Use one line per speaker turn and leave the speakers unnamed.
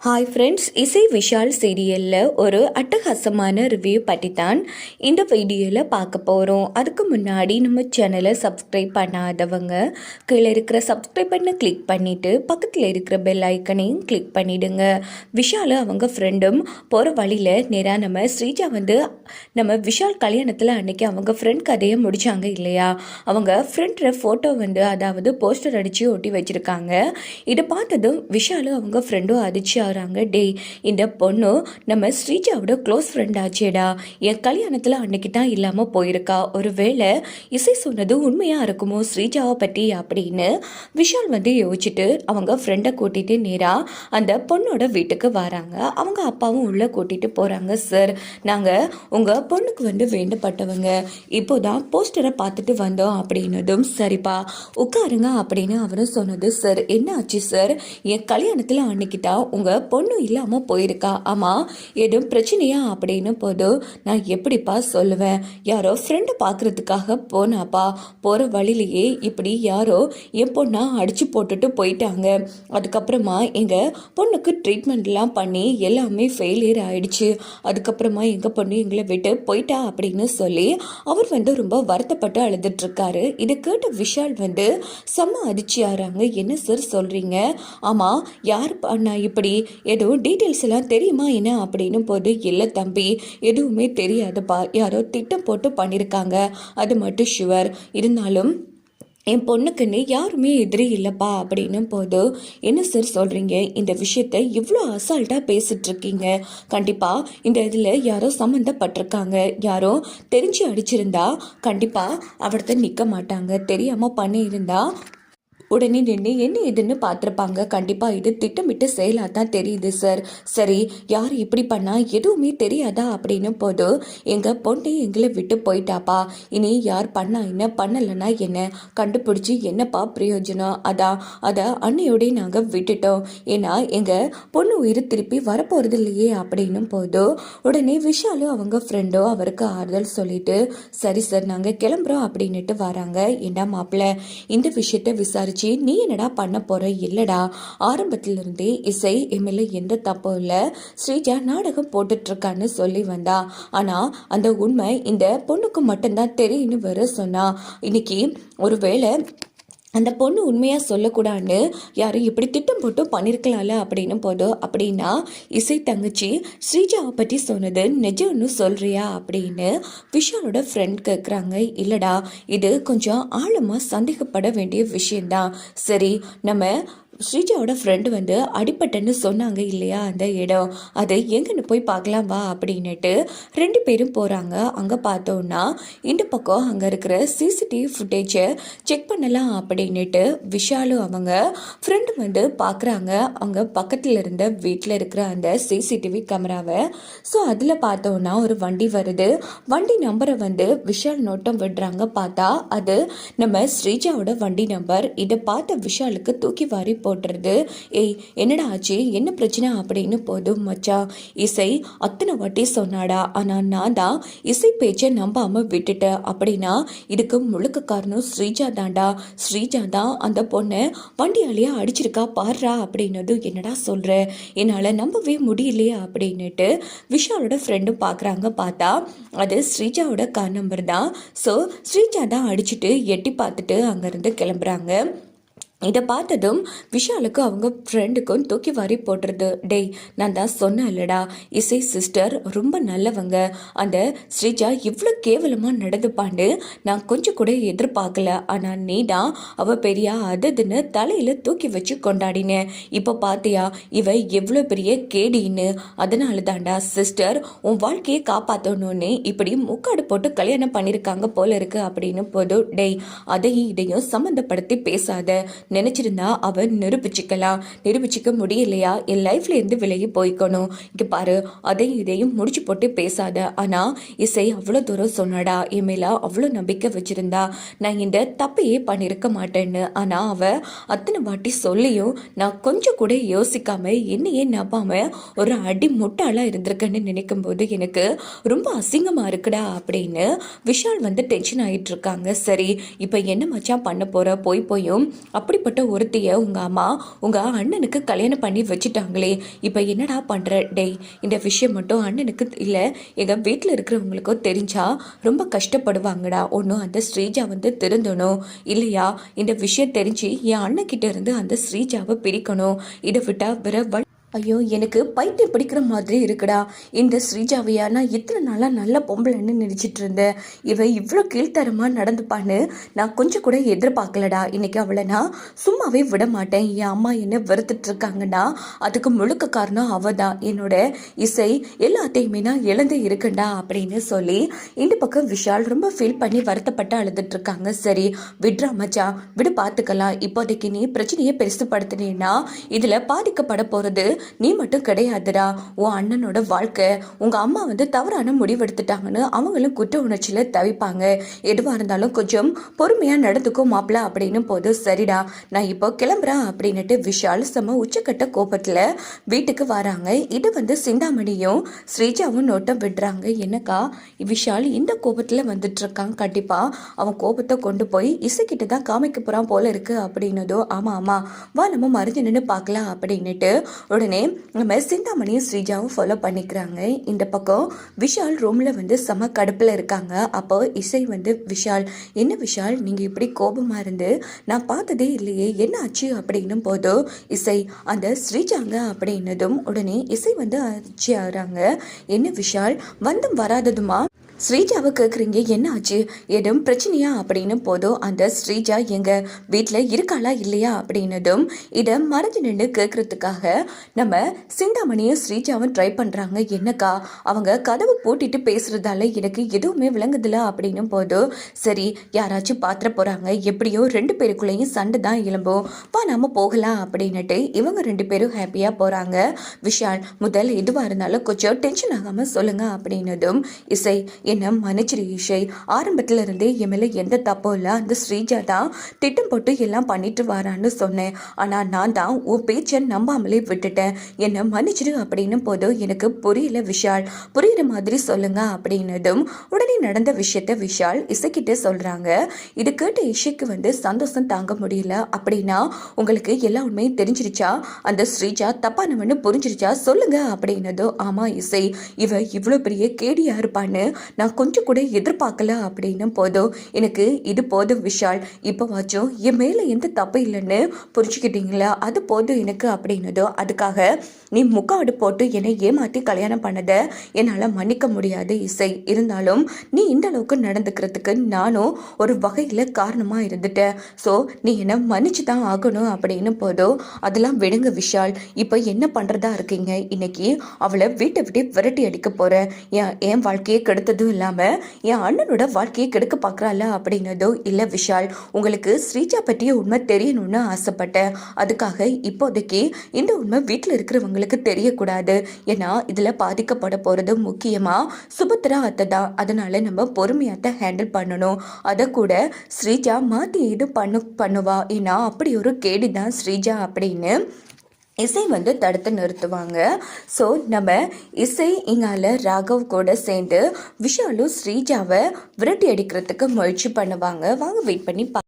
Hi friends இசை விஷால் சீரியலில் ஒரு அட்டகாசமான ரிவ்யூ பற்றி தான் இந்த வீடியோவில் பார்க்க போகிறோம் அதுக்கு முன்னாடி நம்ம சேனலை சப்ஸ்கிரைப் பண்ணாதவங்க கீழே இருக்கிற சப்ஸ்கிரைப் பண்ண கிளிக் பண்ணிவிட்டு பக்கத்தில் இருக்கிற பெல் ஐக்கனையும் கிளிக் பண்ணிவிடுங்க விஷால் அவங்க ஃப்ரெண்டும் போகிற வழியில் நேராக நம்ம ஸ்ரீஜா வந்து நம்ம விஷால் கல்யாணத்தில் அன்றைக்கி அவங்க ஃப்ரெண்ட் கதையை முடித்தாங்க இல்லையா? அவங்க ஃப்ரெண்டோட ஃபோட்டோ வந்து அதாவது போஸ்டர் அடித்து ஒட்டி வச்சுருக்காங்க. இதை பார்த்ததும் விஷாலும் அவங்க ஃப்ரெண்டும் அதிர்ச்சி ஆகிறாங்க டேய் இந்த பொண்ணு நம்ம ஸ்ரீஜாவோட க்ளோஸ் ஃப்ரெண்ட் ஆச்சேடா. என் கல்யாணத்தில் அன்னைக்கு தான் இல்லாமல் போயிருக்கா. ஒருவேளை இசை சொன்னது உண்மையாக இருக்குமோ ஸ்ரீஜாவை பற்றி அப்படின்னு விஷால் வந்து யோசிச்சுட்டு அவங்க ஃப்ரெண்டை கூட்டிகிட்டு நேராக அந்த பொண்ணோட வீட்டுக்கு வராங்க. அவங்க அப்பாவும் உள்ளே கூட்டிகிட்டு போகிறாங்க சார் நாங்கள் உங்கள் பொண்ணுக்கு வந்து வேண்டப்பட்டவங்க இப்போதான் போஸ்டரை பார்த்துட்டு வந்தோம் அப்படின்னதும் சரிப்பா. உட்காருங்க அப்படின்னு அவரும் சொன்னது சார் என்ன ஆச்சு சார் என் கல்யாணத்தில் அன்னைக்கு தான் உங்கள் பொண்ணு இல்லாமல் போயிருக்கா? ஆமாம் எதுவும் பிரச்சனையா அப்படின்னு போதும் நான் எப்படிப்பா சொல்லுவேன்? யாரோ ஃப்ரெண்டு பார்க்குறதுக்காக போனாப்பா. போகிற வழியிலேயே இப்படி யாரோ என் பொண்ணா அடித்து போட்டுட்டு போயிட்டாங்க. அதுக்கப்புறமா எங்கள் பொண்ணுக்கு ட்ரீட்மெண்ட்லாம் பண்ணி எல்லாமே ஃபெயிலியர் ஆயிடுச்சு. அதுக்கப்புறமா எங்கள் பொண்ணு எங்களை விட்டு போயிட்டா அப்படின்னு சொல்லி அவர் வந்து ரொம்ப வருத்தப்பட்டு அழுதுட்ருக்காரு இதை கேட்ட விஷால் வந்து செம்ம அதிர்ச்சியாகிறாங்க என்ன சார் சொல்கிறீங்க ஆமாம் யார் பண்ணா இப்படி? எதுவும் டீட்டெயில்ஸ் எல்லாம் தெரியுமா என்ன அப்படின்னு போது இல்லை தம்பி எதுவுமே தெரியாதுப்பா. யாரோ திட்டம் போட்டு பண்ணியிருக்காங்க அது மட்டும் ஷுவர் இருந்தாலும் என் பொண்ணுக்குன்னு யாருமே எதிரி இல்லைப்பா. அப்படின்னும் போது என்ன சார் சொல்கிறீங்க இந்த விஷயத்த இவ்வளோ அசால்ட்டாக பேசிட்டு இருக்கீங்க கண்டிப்பாக இந்த இதில் யாரோ சம்மந்தப்பட்டிருக்காங்க. யாரோ தெரிஞ்சு அடிச்சிருந்தா கண்டிப்பாக அவர்த்த நிற்க மாட்டாங்க. தெரியாமல் பண்ணியிருந்தா உடனே நின்று என்ன இதுன்னு பார்த்துருப்பாங்க? கண்டிப்பாக இது திட்டமிட்டு செயலாக தான் தெரியுது சார். சரி யார் இப்படி பண்ணால் எதுவுமே தெரியாதா? அப்படின்னு போது எங்கள் பொண்ணை எங்களை விட்டு போயிட்டாப்பா. இனி யார் பண்ணா என்ன பண்ணலைன்னா என்ன? கண்டுபிடிச்சி என்னப்பா பிரயோஜனம்? அதான் அதை அன்னையோடய நாங்கள் விட்டுட்டோம். ஏன்னா எங்கள் பொண்ணு உயிர் திருப்பி வரப்போகிறது இல்லையே? அப்படின்னும் போது உடனே விஷாலும் அவங்க ஃப்ரெண்டோ அவருக்கு ஆறுதல் சொல்லிட்டு சரி சார் நாங்கள் கிளம்புறோம் அப்படின்னுட்டு வராங்க. என்ன மாப்பிள்ள இந்த விஷயத்த விசாரிச்சு நீ என்னடா பண்ண போற? இல்லடா. ஆரம்பத்துல இருந்தே இசை எம்எல்ஏ எந்த தப்பும் இல்லை. ஸ்ரீஜா நாடகம் போட்டுட்டு இருக்கான்னு சொல்லி வந்தா. ஆனா அந்த உண்மை இந்த பொண்ணுக்கு மட்டும்தான் தெரியும்னு வர சொன்னா. இன்னைக்கு ஒருவேளை அந்த பொண்ணு உண்மையாக சொல்லக்கூடாதுன்னு யாரும் இப்படி திட்டம் போட்டு பண்ணியிருக்கலாம்ல அப்படின்னு போதும் அப்படின்னா இசை தங்கச்சி ஸ்ரீஜாவை பற்றி சொன்னது நிஜம்னு சொல்கிறியா அப்படின்னு விஷாலோட ஃப்ரெண்ட் கேட்குறாங்க இல்லைடா இது கொஞ்சம் ஆழமாக சந்தேகப்பட வேண்டிய விஷயந்தான் சரி நம்ம ஸ்ரீஜாவோட ஃப்ரெண்டு வந்து அடிப்பட்டன்னு சொன்னாங்க இல்லையா அந்த இடம்? அது எங்கன்னு போய் பார்க்கலாம் வா அப்படின்னுட்டு ரெண்டு பேரும் போகிறாங்க அங்கே பார்த்தோன்னா இந்த பக்கம் அங்கே இருக்கிற சிசிடிவி ஃபுட்டேஜை செக் பண்ணலாம் அப்படின்னுட்டு விஷாலும் அவங்க ஃப்ரெண்டு வந்து பார்க்குறாங்க. அவங்க பக்கத்தில் இருந்த வீட்டில் இருக்கிற அந்த சிசிடிவி கேமராவை ஸோ அதில் பார்த்தோன்னா ஒரு வண்டி வருது. வண்டி நம்பரை வந்து விஷால் நோட்டம் விடுறாங்க. பார்த்தா அது நம்ம ஸ்ரீஜாவோட வண்டி நம்பர் இதை பார்த்த விஷாலுக்கு தூக்கி வாரி போட்டுறது ஏய் என்னடா ஆச்சு? என்ன பிரச்சனை? அப்படின்னு போதும் மச்சா. இசை அத்தனை வாட்டி சொன்னாடா. ஆனால் நான் தான் இசை பேச்சை நம்பாமல் விட்டுட்டேன். அப்படின்னா இதுக்கு முழுக்க காரணம் ஸ்ரீஜா தான்டா. ஸ்ரீஜா தான் அந்த பொண்ணை வண்டியாலேயே அடிச்சிருக்கா பாடுறா அப்படின்னதும் என்னடா சொல்கிற என்னால் நம்பவே முடியலையே அப்படின்னுட்டு விஷாலோட ஃப்ரெண்டும் பார்க்குறாங்க பார்த்தா அது ஸ்ரீஜாவோட கார் நம்பர் தான். ஸோ ஸ்ரீஜா தான் அடிச்சுட்டு எட்டி பார்த்துட்டு அங்கேருந்து கிளம்புறாங்க. இதை பார்த்ததும் விஷாலுக்கு அவங்க ஃப்ரெண்டுக்கும் தூக்கி வாரி போட்டுருது. டேய் நான் தான் சொன்னேன் இல்லடா இசை சிஸ்டர் ரொம்ப நல்லவங்க. அந்த ஸ்ரீஜா இவ்வளோ கேவலமாக நடந்துப்பாண்டு நான் கொஞ்சம் கூட எதிர்பார்க்கல. ஆனால் நீ தான் அவள் பெரியா அதுன்னு தலையில் தூக்கி வச்சு கொண்டாடினேன் இப்போ பார்த்தியா இவ எவ்வளோ பெரிய கேடின்னு. அதனால தான்டா சிஸ்டர் உன் வாழ்க்கையை காப்பாற்றணும்னு இப்படி முக்காடு போட்டு கல்யாணம் பண்ணியிருக்காங்க போல இருக்கு அப்படின்னு போதும் டேய் அதையும் இதையும் சம்மந்தப்படுத்தி பேசாத. நினச்சிருந்தா அவன் நிரூபிச்சுக்கலாம். நிரூபிச்சிக்க முடியலையா? என் லைஃப்லேருந்து விலகி போய்க்கணும். இங்கே பாரு அதையும் இதையும் முடிச்சு போட்டு பேசாத. ஆனால் இசை அவ்வளோ தூரம் சொன்னாடா. என் மேலே அவ்வளோ நம்பிக்கை வச்சுருந்தா. நான் இந்த தப்பையே பண்ணியிருக்க மாட்டேன்னு. ஆனால் அவ அத்தனை வாட்டி சொல்லியும் நான் கொஞ்சம் கூட யோசிக்காம என்னையே நம்பாம ஒரு அடி முட்டாளாக இருந்திருக்கேன்னு நினைக்கும் போது எனக்கு ரொம்ப அசிங்கமாக இருக்குடா அப்படின்னு விஷால் வந்து டென்ஷன் ஆகிட்டு இருக்காங்க. சரி இப்போ என்ன மச்சான் பண்ண போற? போய் போயும். அப்படி அப்படிப்பட்ட ஒருத்தியை உங்கள் அம்மா உங்கள் அண்ணனுக்கு கல்யாணம் பண்ணி வச்சுட்டாங்களே. இப்போ என்னடா பண்ணுற டேய் இந்த விஷயம் மட்டும் அண்ணனுக்கு இல்லை எங்கள் வீட்டில் இருக்கிறவங்களுக்கும் தெரிஞ்சா ரொம்ப கஷ்டப்படுவாங்கடா. ஒன்றும் அந்த ஸ்ரீஜா வந்து திருந்தணும். இல்லையா? இந்த விஷயம் தெரிஞ்சு என் அண்ணன்கிட்ட இருந்து அந்த ஸ்ரீஜாவை பிரிக்கணும். இதை விட்டா வேற ஐயோ எனக்கு பைத்தியம் பிடிக்கிற மாதிரி இருக்குடா. இந்த ஸ்ரீஜாவையா நான் இத்தனை நாளாக நல்ல பொம்பளைன்னு நினச்சிட்டு இருந்தேன் இவ இவ்வளோ கீழ்த்தரமாக நடந்துப்பான்னு நான் கொஞ்சம் கூட எதிர்பார்க்கலடா. இன்னைக்கு அவளை நான் சும்மாவே விட மாட்டேன். என் அம்மா என்ன வெறுத்துட்டு இருக்காங்கன்னா அதுக்கு முழுக்க காரணம் அவ தான் என்னோட இசை எல்லாத்தையுமே நான் இழந்து இருக்கேன்டா அப்படின்னு சொல்லி இந்த பக்கம் விஷால் ரொம்ப ஃபீல் பண்ணி வருத்தப்பட்டு அழுதுட்டு இருக்காங்க. சரி விட்ரா மச்சா விடு பார்த்துக்கலாம் இப்போதைக்கு நீ பிரச்சனையை பெருசுப்படுத்தினேன்னா இதில் பாதிக்கப்பட போகிறது நீ மட்டும் கிடையாதுடா. உன் அண்ணனோட வாழ்க்கை. உங்கள் அம்மா வந்து தவறான முடிவெடுத்துட்டாங்கன்னு அவங்களும் குற்ற உணர்ச்சியில் தவிப்பாங்க. எதுவாக இருந்தாலும் கொஞ்சம் பொறுமையாக நடந்துக்கும் மாப்பிள அப்படின்னு போது சரிடா நான் இப்போ கிளம்புறேன் அப்படின்னுட்டு விஷால் செம உச்சக்கட்ட கோபத்தில் வீட்டுக்கு வராங்க. இது வந்து சிந்தாமணியும் ஸ்ரீஜாவும் நோட்டம் விடுறாங்க. என்னக்கா விஷால் இந்த கோபத்தில் வந்துட்டு இருக்கான் கண்டிப்பாக அவன் கோபத்தை கொண்டு போய் இசைக்கிட்ட தான் காமிக்க போகிறான் போல இருக்கு அப்படின்னதோ ஆமாம் ஆமாம் வா நம்ம மறைஞ்சு நின்று பார்க்கலாம் அப்படின்னுட்டு உடனே நம்ம சிந்தாமணியும் ஸ்ரீஜாவும் ஃபாலோ பண்ணிக்கிறாங்க. இந்த பக்கம் விஷால் ரூமில் வந்து செம கடுப்பில் இருக்காங்க. அப்போ இசை வந்து விஷால் என்ன விஷால் நீங்கள் இப்படி கோபமாக இருந்து? நான் பார்த்ததே இல்லையே என்ன ஆச்சு? அப்படின்னும் போதும் இசை அந்த ஸ்ரீஜாங்க அப்படின்னதும் உடனே இசை வந்து ஆச்சு ஆகிறாங்க. என்ன விஷால் வந்தும் வராததுமா? ஸ்ரீஜாவை கேட்குறீங்க என்ன ஆச்சு? எதுவும் பிரச்சனையா? அப்படின்னு போதும் அந்த ஸ்ரீஜா எங்கள் வீட்டில் இருக்காளா இல்லையா? அப்படின்னதும் இதை மறைஞ்சு நின்று கேட்குறதுக்காக நம்ம சிந்தாமணியும் ஸ்ரீஜாவும் ட்ரை பண்ணுறாங்க என்னக்கா? அவங்க கதவு பூட்டிட்டு பேசுகிறதால எனக்கு எதுவுமே விளங்குதில்ல அப்படின்னும் போதும் சரி யாராச்சும் பாத்திர போகிறாங்க எப்படியோ ரெண்டு பேருக்குள்ளேயும் சண்டை தான் எலும்பும் வா நாம் போகலாம் அப்படின்னுட்டு இவங்க ரெண்டு பேரும் ஹாப்பியாக போகிறாங்க விஷால் முதல் எதுவாக இருந்தாலும் கொஞ்சம் டென்ஷன் ஆகாமல் சொல்லுங்கள் அப்படின்னதும் இசை என்ன மன்னிச்சிரு இசை ஆரம்பத்துல இருந்தே என் மேலே எந்த தப்பும் இல்லை. அந்த ஸ்ரீஜா தான் திட்டம் போட்டு எல்லாம் பண்ணிட்டு வரான்னு சொன்னேன். ஆனால் நான் தான் உன் பேச்சை நம்பாமலே விட்டுட்டேன். என்னை மன்னிச்சிரு அப்படின்னும் போதும் எனக்கு புரியல விஷால். புரியுற மாதிரி சொல்லுங்க அப்படின்னதும் உடனே நடந்த விஷயத்த விஷால் இசைக்கிட்ட சொல்றாங்க. இது கேட்ட இசைக்கு வந்து சந்தோஷம் தாங்க முடியல. அப்படின்னா உங்களுக்கு எல்லா உண்மையும் தெரிஞ்சிருச்சா? அந்த ஸ்ரீஜா தப்பானவன்னு புரிஞ்சிருச்சா? சொல்லுங்க அப்படின்னதும் ஆமா இசை. இவ இவ்வளோ பெரிய கேடியா இருப்பான்னு நான் கொஞ்சம் கூட எதிர்பார்க்கல அப்படின்னும் போதும் எனக்கு இது போதும் விஷால். இப்போ வாச்சும் என் மேலே எந்த தப்பு இல்லைன்னு புரிஞ்சுக்கிட்டீங்களா? அது போதும் எனக்கு அப்படின்னதோ அதுக்காக நீ முக்காடு போட்டு என்னை ஏமாற்றி கல்யாணம் பண்ணதை என்னால் மன்னிக்க முடியாது இசை. இருந்தாலும் நீ இந்த அளவுக்கு நடந்துக்கிறதுக்கு நானும் ஒரு வகையில் காரணமாக இருந்துட்டேன். ஸோ நீ என்னை மன்னிச்சு தான் ஆகணும் அப்படின்னு போதும் அதெல்லாம் விடுங்க விஷால். இப்போ என்ன பண்ணுறதா இருக்கீங்க? இன்னைக்கு அவளை வீட்டை விட்டு விரட்டி அடிக்க போகிறேன் என் என் வாழ்க்கையை கெடுத்தது அதுவும் இல்லாமல் என் அண்ணனோட வாழ்க்கையை கெடுக்க பார்க்குறாள் அப்படின்னதோ இல்லை விஷால் உங்களுக்கு ஸ்ரீஜா பற்றிய உண்மை தெரியணும்னு ஆசைப்பட்டேன். அதுக்காக இப்போதைக்கு இந்த உண்மை வீட்டில் இருக்கிறவங்களுக்கு தெரியக்கூடாது. ஏன்னா இதில் பாதிக்கப்பட போகிறது முக்கியமாக சுபத்ரா அத்தை தான் அதனால் நம்ம பொறுமையாத்த ஹேண்டில் பண்ணணும். அதை கூட ஸ்ரீஜா மாற்றி இது பண்ணு பண்ணுவா. ஏன்னா அப்படி ஒரு கேடி தான் ஸ்ரீஜா அப்படின்னு இசை வந்து தடுத்து நிறுத்துவாங்க. ஸோ நம்ம இசை இங்கால ராகவ் கூட சேர்ந்து விஷாலும் ஸ்ரீஜாவை விரட்டி அடிக்கிறதுக்கு முயற்சி பண்ணுவாங்க. வாங்க வெயிட் பண்ணி பா